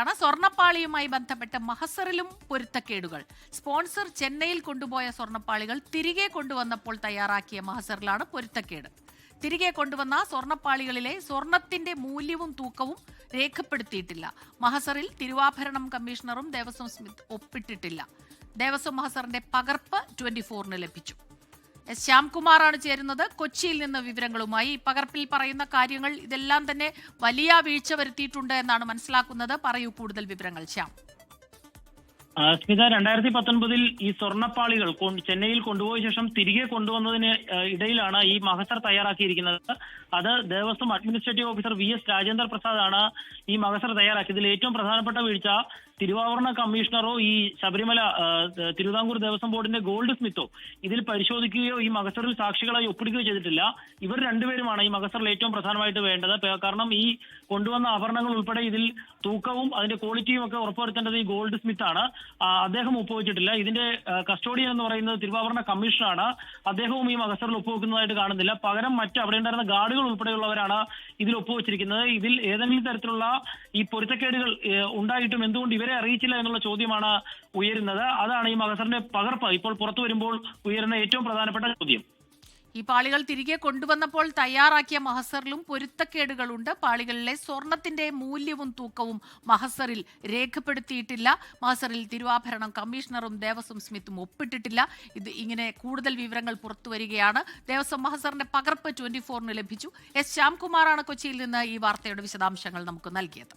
ആണ് സ്വർണപ്പാളിയുമായി ബന്ധപ്പെട്ട് മഹസറിലും പൊരുത്തക്കേടുകൾ. സ്പോൺസർ ചെന്നൈയിൽ കൊണ്ടുപോയ സ്വർണപ്പാളികൾ തിരികെ കൊണ്ടുവന്നപ്പോൾ തയ്യാറാക്കിയ മഹസറിലാണ് പൊരുത്തക്കേട്. തിരികെ കൊണ്ടുവന്ന സ്വർണപ്പാളികളിലെ സ്വർണത്തിന്റെ മൂല്യവും തൂക്കവും രേഖപ്പെടുത്തിയിട്ടില്ല. മഹസറിൽ തിരുവാഭരണം കമ്മീഷണറും ദേവസ്വം സ്മിത്ത് ഒപ്പിട്ടിട്ടില്ല. ദേവസ്വം മഹസറിന്റെ പകർപ്പ് ട്വന്റി ഫോറിന് ലഭിച്ചു. എസ് ശ്യാംകുമാറാണ് ചേരുന്നത്. കൊച്ചിയിൽ നിന്ന് വിവരങ്ങളുമായി പകർപ്പിൽ പറയുന്ന കാര്യങ്ങൾ ഇതെല്ലാം തന്നെ വലിയ വീഴ്ച വരുത്തിയിട്ടുണ്ട് എന്നാണ് മനസ്സിലാക്കുന്നത്. പറയൂ കൂടുതൽ വിവരങ്ങൾ ശ്യാം. സ്മിത രണ്ടായിരത്തി പത്തൊൻപതിൽ ഈ സ്വർണപ്പാളികൾ ചെന്നൈയിൽ കൊണ്ടുപോയ ശേഷം തിരികെ കൊണ്ടുവന്നതിന് ഇടയിലാണ് ഈ മഹസർ തയ്യാറാക്കിയിരിക്കുന്നത്. അത് Devaswom administrative officer V S Rajendra Prasad ആണ് ഈ മഹസർ തയ്യാറാക്കിയതിൽ ഏറ്റവും പ്രധാനപ്പെട്ട വീഴ്ച തിരുവാഭരണ കമ്മീഷണറോ ഈ ശബരിമല തിരുവിതാംകൂർ ദേവസ്വം ബോർഡിന്റെ ഗോൾഡ് സ്മിത്തോ ഇതിൽ പരിശോധിക്കുകയോ ഈ മകസറിൽ സാക്ഷികളായി ഒപ്പിടുകയോ ചെയ്തിട്ടില്ല. ഇവർ രണ്ടുപേരുമാണ് ഈ മകസറിൽ ഏറ്റവും പ്രധാനമായിട്ട് വേണ്ടത്. കാരണം ഈ കൊണ്ടുവന്ന ആഭരണങ്ങൾ ഉൾപ്പെടെ ഇതിൽ തൂക്കവും അതിന്റെ ക്വാളിറ്റിയും ഒക്കെ ഉറപ്പുവരുത്തേണ്ടത് ഈ ഗോൾഡ് സ്മിത്ത് ആണ് അദ്ദേഹം ഒപ്പുവെച്ചിട്ടില്ല. ഇതിന്റെ കസ്റ്റോഡിയൻ എന്ന് പറയുന്നത് തിരുവാഭരണ കമ്മീഷനാണ് അദ്ദേഹവും ഈ മകസറിൽ ഒപ്പുവെക്കുന്നതായിട്ട് കാണുന്നില്ല. പകരം മറ്റ് അവിടെ ഉണ്ടായിരുന്ന ഗാർഡുകൾ ഉൾപ്പെടെയുള്ളവരാണ് ഇതിൽ ഒപ്പുവെച്ചിരിക്കുന്നത് ഇതിൽ ഏതെങ്കിലും തരത്തിലുള്ള ഈ പൊരുത്തക്കേടുകൾ ഉണ്ടായിട്ടും എന്തുകൊണ്ട് ഇവരെ അറിയിച്ചില്ല എന്നുള്ള ചോദ്യമാണ് ഉയരുന്നത്. അതാണ് ഈ മഹസറിന്റെ പകർപ്പ്. ഇപ്പോൾ പുറത്തു വരുമ്പോൾ ഉയരുന്ന ഏറ്റവും പ്രധാനപ്പെട്ട ചോദ്യം. ഈ പാളികൾ തിരികെ കൊണ്ടുവന്നപ്പോൾ തയ്യാറാക്കിയ മഹസറിലും പൊരുത്തക്കേടുകളുണ്ട്. പാളികളിലെ സ്വർണത്തിന്റെ മൂല്യവും തൂക്കവും മഹസറിൽ രേഖപ്പെടുത്തിയിട്ടില്ല. മഹസറിൽ തിരുവാഭരണം കമ്മീഷണറും ദേവസ്വം സ്മിത്തും ഒപ്പിട്ടിട്ടില്ല. ഇത് ഇങ്ങനെ കൂടുതൽ വിവരങ്ങൾ പുറത്തു വരികയാണ്. ദേവസ്വം മഹസറിന്റെ പകർപ്പ് ട്വന്റി ഫോറിന് ലഭിച്ചു. എസ് ശ്യാംകുമാറാണ് കൊച്ചിയിൽ നിന്ന് ഈ വാർത്തയുടെ വിശദാംശങ്ങൾ നമുക്ക് നൽകിയത്.